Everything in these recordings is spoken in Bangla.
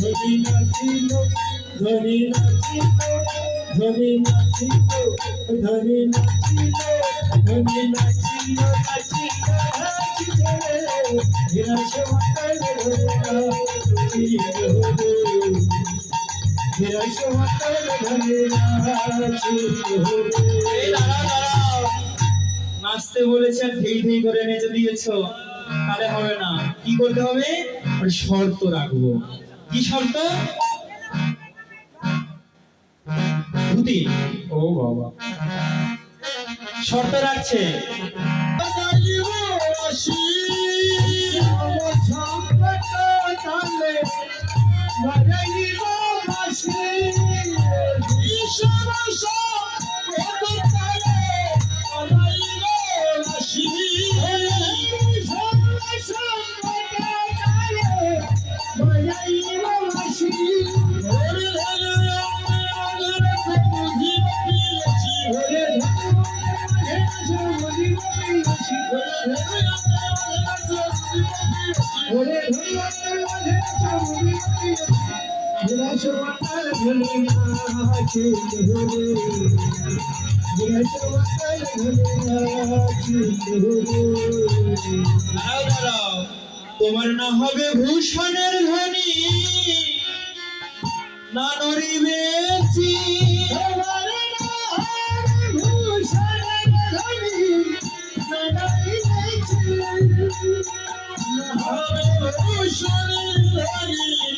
ধনী নাচিত ধনী ধনী ধনী ধনী নাচতে বলেছেন ধেই ধেই করে নেচে দিয়েছ। তাহলে হবে না। কি করতে হবে? শর্ত রাখব। কি শর্ত? ধুতি ও বাবা। শর্ত রাখছে। তোমার না হবে ভূষণের ধ্বনি না নড়িবেছি হবে ভূষণের ধ্বনি।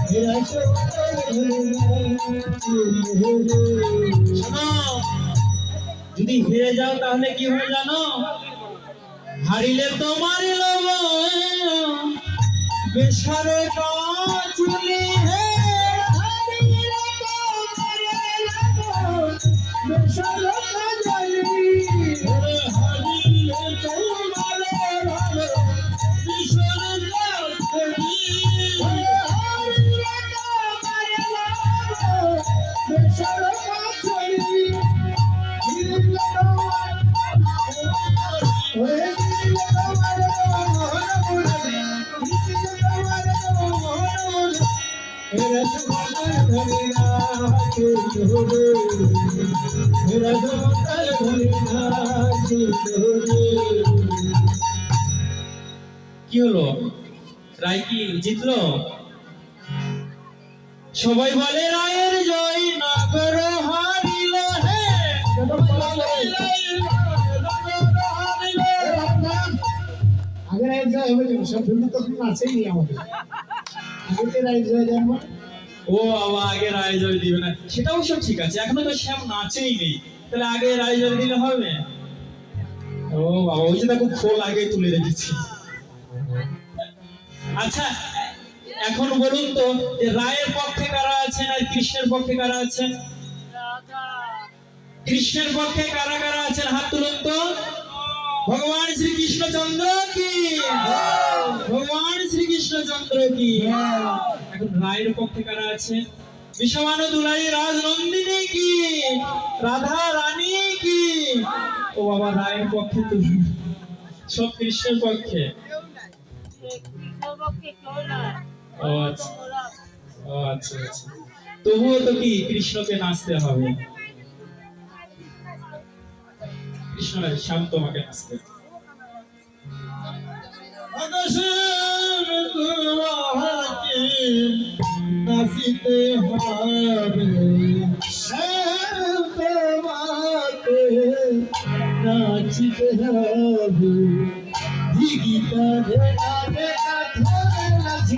যদি হেরে যাও তাহলে কি হবে জানো? হারিলে তোমার লব বেসারে চুলি কি হলো? রায় কি জিতলো সবাই বলে, রায়ের জয় নগর হারিল আগে রাইড জয় হবে সব তখন আছেই আমাদের। আগে রাইড জয় জানব ও বাবা, আগে রায় জয় দিবে না। সেটাও সব ঠিক আছে, এখনও তো শ্যাম নাচেই নেই। তাহলে আগে রায় জয় দিলে হবে? ও বাবা, ওই যে দেখো খোল আগে তুলে রেখেছি। আচ্ছা এখন বলুন তো রায়ের পক্ষে কারা আছেন আর কৃষ্ণের পক্ষে কারা আছেন? কৃষ্ণের পক্ষে কারা কারা আছেন? হাত তুলুন তো। ভগবান শ্রী শ্রীকৃষ্ণচন্দ্র কি? ভগবান শ্রী শ্রীকৃষ্ণচন্দ্র কি? এখন রায়ের পক্ষে কারা আছে? বিষমানু দুলাই রাজ নন্দিনী কি? রাধা রানী কি? ও বাবা, রায়ের পক্ষে তো সব কৃষ্ণের পক্ষে। আচ্ছা। আচ্ছা আচ্ছা। তবুও তো কি কৃষ্ণকে নাচতে হবে? কৃষ্ণ শ্যাম তোমাকে নাচতে হবে। নাচিতে হবে শ্যাম তোমাকে নাচতে হবে গীতা ধরা দেখা ধরে নাচে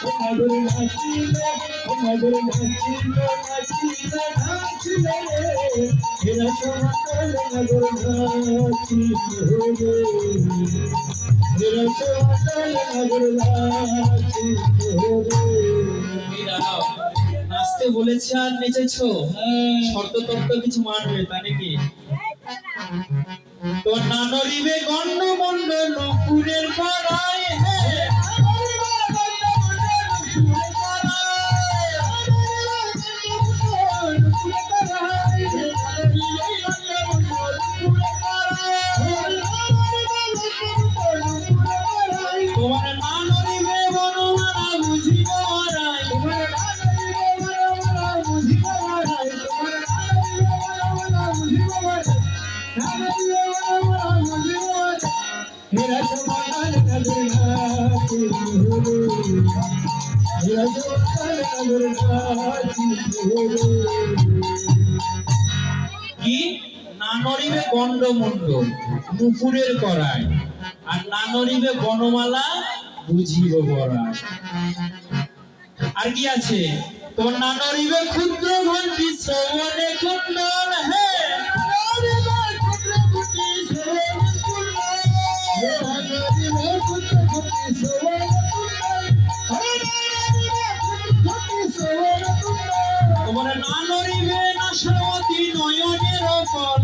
কাছে তেরা সর কই ভাজি রে বাজে তেরা সর কই ভাজি রে এরা সমাতল নগর নাচি হলো এরা সমাতল নগর নাচি হলো নগর নাচিলো নগর নাচিলো নাচিলো নাচিলো নাচিলো এরা সমাতল নগর নাচি হলো এরা সমাতল নগর নাচি হলো এই দাঁড়াও নাচতে বলেছে আর নেচেছো? শর্ত তত্ত্ব কিছু মানবে তা নাকি? তোর নানরিবে গণ্ড মন্ড নুপুরের পাড়ায় হ্যাঁ। নানরিবে গণ্ডমণ্ড নুপুরের করায় আর নানরিবে বনমালা বুঝিব বরায় আর কি আছে? তোর নানরিবে ক্ষুদ্র ঘন্টি শ্রবণে কুণ্ডল হ্যাঁ তোমার নানরিবে নাশাবতী নয়নের ওপর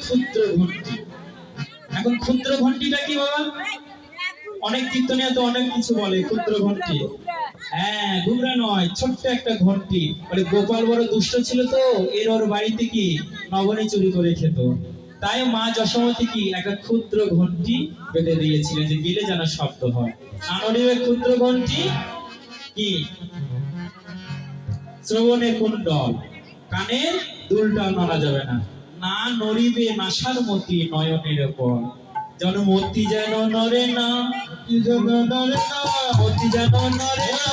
ক্ষুদ্র ঘন্টি এখন ক্ষুদ্র ঘন্টিটা কি বাবা অনেক কীর্তনীয় তো অনেক কিছু বলে, ক্ষুদ্র ঘন্টি হ্যাঁ ঘুমরা নয়, ছোট্ট একটা ঘন্টি বলে গোপাল বড় দুষ্ট ছিল তো, এর ওর বাড়িতে কি নবনী চুরি করে খেত? তাই মা যশোমতী কি একটা ক্ষুদ্র ঘন্টি বেঁধে দিয়েছিলেন যে গেলে যেন শব্দ হয়। নানরিবে ক্ষুদ্র ঘন্টি কি? শ্রবণে কুণ্ডল কানের দুলটা নড়া যাবে না। না নড়িবে নাসার মতি নয়নের ওপর যেন মতি যেন নড়ে না, মতি যেন নড়ে না মতি যেন নড়ে না।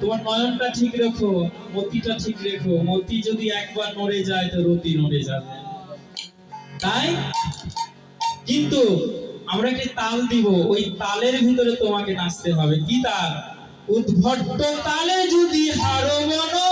তোমার নয়নটা ঠিক রেখো, মতিটা ঠিক রেখো। মতি যদি একবার নড়ে যায়, তো রতি নড়ে যাবে। তাই? কিন্তু আমরা একটি তাল দিব, ওই তালের ভিতরে তোমাকে নাচতে হবে। কি তাল? উদ্ভট্ট তালে যদি হারো বনমালী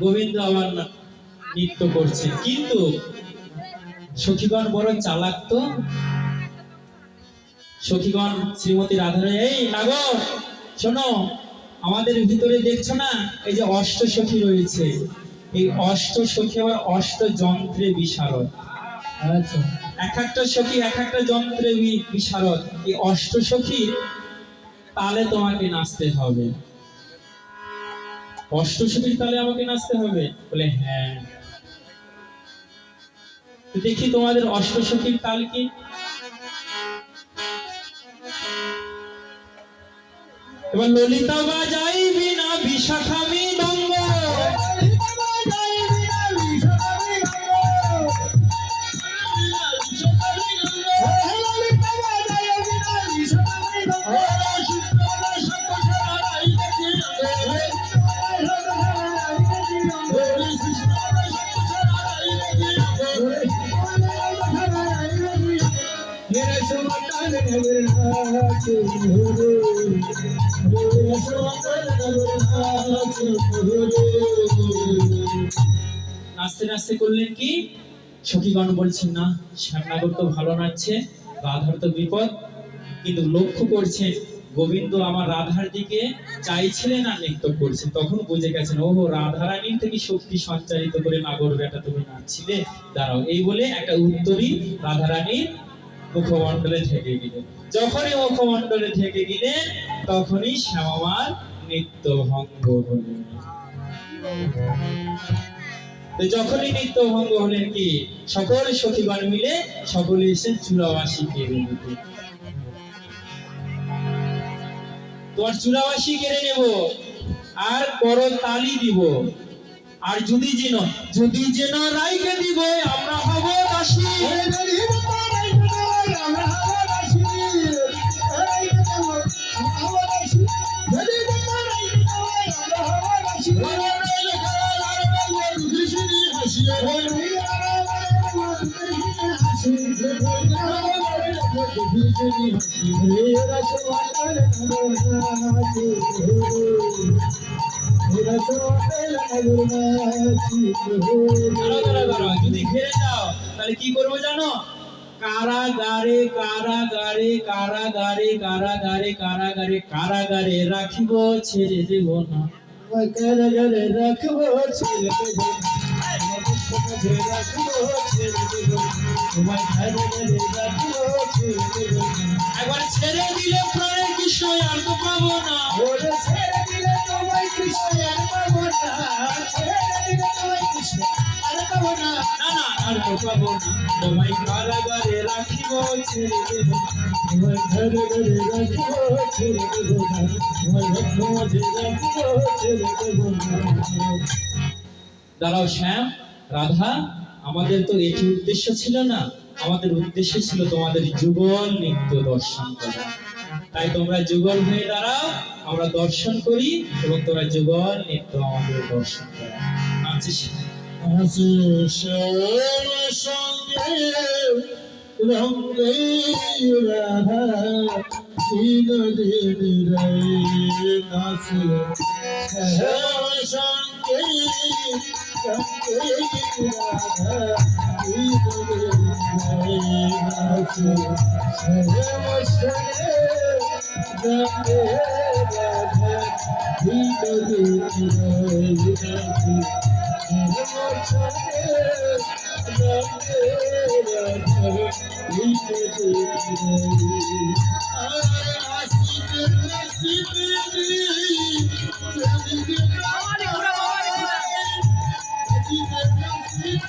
গোবিন্দ আবার নৃত্য করছে। কিন্তু সখীগণ বড় চালাক তো। সখীগণ শ্রীমতী রাধারে এই নাগর, শোনো, আমাদের ভিতরে দেখছ না, এই যে অষ্ট সখী রয়েছে। এই অষ্ট সখী আবার অষ্ট যন্ত্রে বিশারদ। এক একটা সখী এক একটা যন্ত্রে বিশারদ। এই অষ্ট সখী, তালে তোমাকে নাচতে হবে। অষ্ট সখীর তালে আমাকে নাচতে হবে? বলে হ্যাঁ। দেখি তোমাদের অষ্টসখীর তাল কি? এবার ললিতা বাজাই বিনা বিশাখা মৃদঙ্গ নাচতে নাচতে করলেন কি? সখীগণ বলছেন, না, শ্যামনগর তো ভালো নাচছে রাধার তো বিপদ। কিন্তু লক্ষ্য করছেন, গোবিন্দ আমার রাধার দিকে চাইছিলেন আর নৃত্য করছেন। তখন বুঝে গেছেন, ওহো, রাধারানীর থেকে শক্তি সঞ্চারিত করে নাগর বেটা তুমি নাচছিলে? দাঁড়াও, এই বলে একটা উত্তরী রাধারানীর মুখমণ্ডলে ঢেকে গেলেন। যখনই মুখমণ্ডলে ঢেকে গেলেন, তখনই শ্যামার নৃত্য ভঙ্গ হলেন যখনই নৃত্য ভঙ্গ হলেন কি? সকল সখীগণ মিলে সকলে এসে চূড়াবাসী কেড়ে নিতে তোমার চূড়াবাসী কেড়ে নেব? আর কর তালি দিব। আর যদি যেন যদি যেন রাইকে দিব, আমরা হব দাসী। যদি ঘেরে যাও তাহলে কি করব জানো? কারাগারে কারাগারে কারাগারে কারাগারে কারাগারে কারাগারে রাখিব ছেড়ে দেব না। কারাগারে রাখব ছেলে দেবো রাখব ছেলে দেবো একবার ছেড়ে দিলে প্রাণের কৃষ্ণ আর তো পাবো না। ছেড়ে দিলে তোমায় কৃষ্ণ আর পাবো না। ছেড়ে দিলে তোমায় কৃষ্ণ আর পাবো না। না না আর তো পাবো না। তোমায় কারাগারে রাখিব ছেড়ে দেব। না। তোমার ঘরে ঘরে রাখব ছেড়ে দেবো না। তোমার সমাজে রাখব ছেড়ে দেবো না। দাঁড়াও শ্যাম রাধা আমাদের তো এটি উদ্দেশ্য ছিল না, আমাদের উদ্দেশ্য ছিল তোমাদের যুগল নৃত্য দর্শন করা তাই তোমরা যুগল হয়ে দাঁড়াও, আমরা দর্শন করি এবং তোমরা যুগল নৃত্য আমাদের দর্শন করা আচ্ছা। আছে রঙ্গে রাধা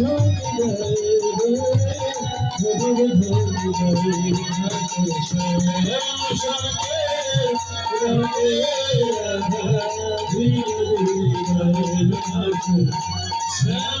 নাচে শ্যাম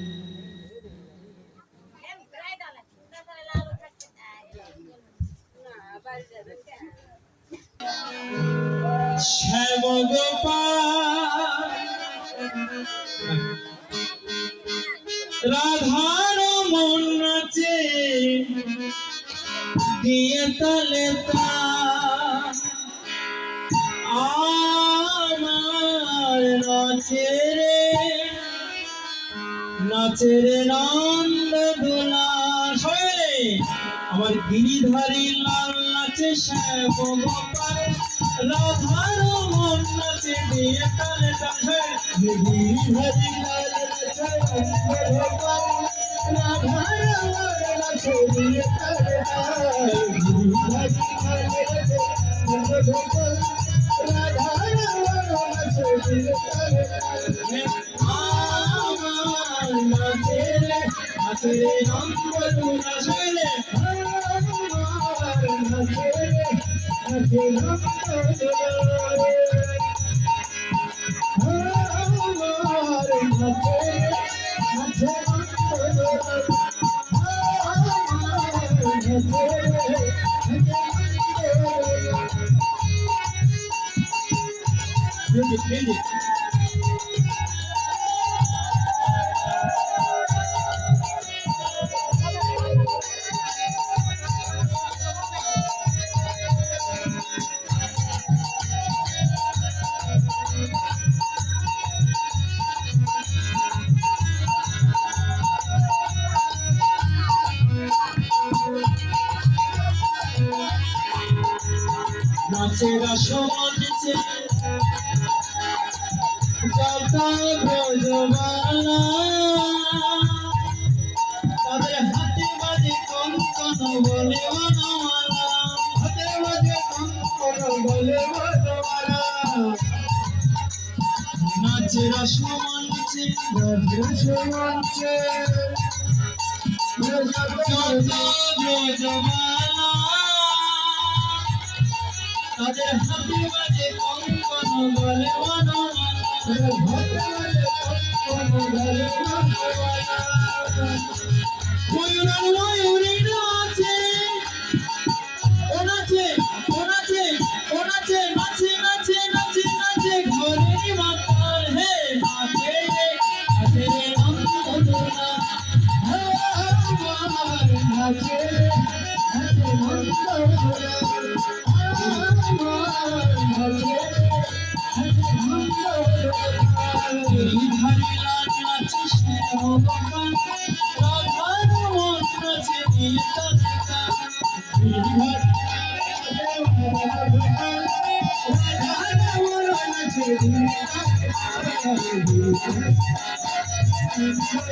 শ্যাম রাধার মন নাচে দিয়ে তাল। আমার নাচে রে নাচে রে নন্দ দোলা সবাই আমার গিরিধারী লাল নাচে শ্যাম গোপাল রাধার মন নাচে দিয়ে তালে তাল গিরিধারী লাল নাচে নন্দ গোপাল রাধার মন নাচে দিয়ে তালে তাল লাল নাচে নন্দ গোপাল রাধার দিয়ে তালে তাল আমার নাচে নাচে রে নন্দ দোলা শৈলে ময়ূরার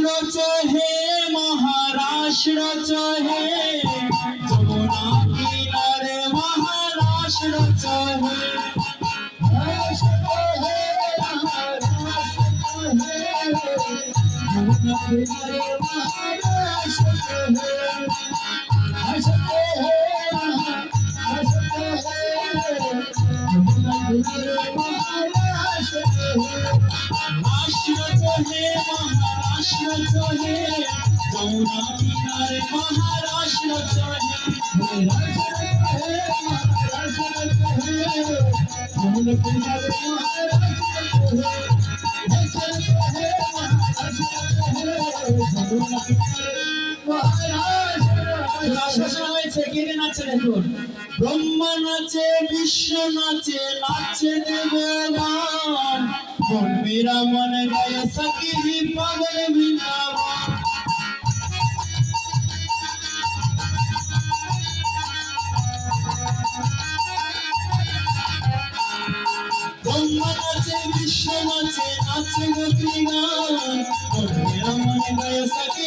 রাষ্ট্র চহে মহারাষ্ট্র চহে যমুনা কিনারে মহারাষ্ট্র চহে রাষ্ট্র নাচে, বিশ্ব নাচে নাচে দেবগান বন্দিরা মনে গায় সখী পাগল বৃন্দাবন। নাচে, বিশ্ব নাচে নাচে গোপী গান। মনে গায় সখী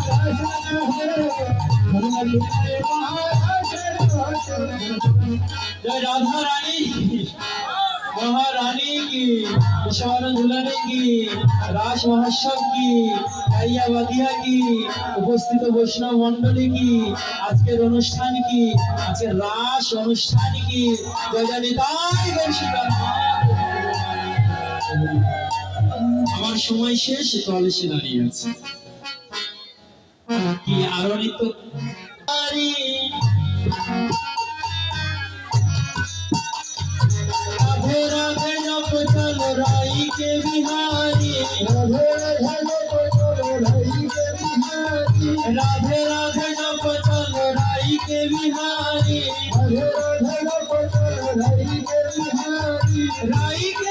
जय राधा रानी महारानी की विशाल दुलाने की राज महोत्सव की কাইয়া বাদিয়া কি উপস্থিত বৈষ্ণব মন্ডলী কি আজকের অনুষ্ঠান কি আজকের রাস অনুষ্ঠান কি জয় জয় নিতাই গৌর সীতারাম। আমার সময় শেষ তলে সে দাঁড়িয়ে আছে কি আরও। নিত্য রাধে রাধে জপ চল রাই কে বিহারি। রাধে রাধে জপ চল রাই রাইকে বিহারি। রাধে রাধে গোপল রাইকে বিহারি। রাইকে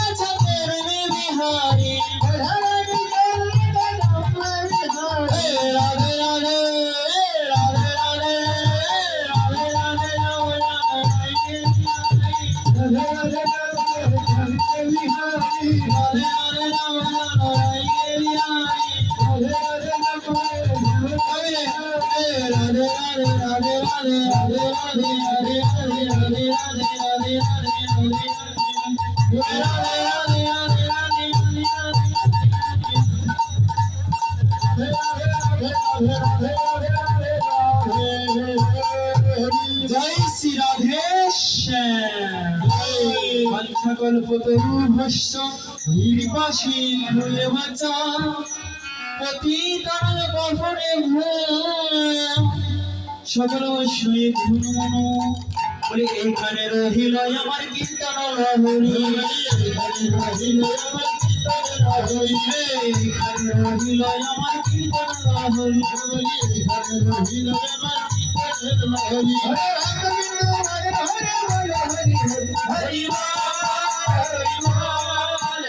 কল্পতরু ভস্য নির্বাসী হয়ে বাঁচা। পতিতার বহরে সকল শুয়ে ঘুম। বলে এখানে রহিল আমার কীর্তন লহরী রহিল আমার কীর্তন লহরী এখানে রহিল আমার কীর্তন লহরী এখানে রহিল আমার কীর্তন লহরী হরি কৃষ্ণ প্রীতি প্রেমানন্দে হরি হরি।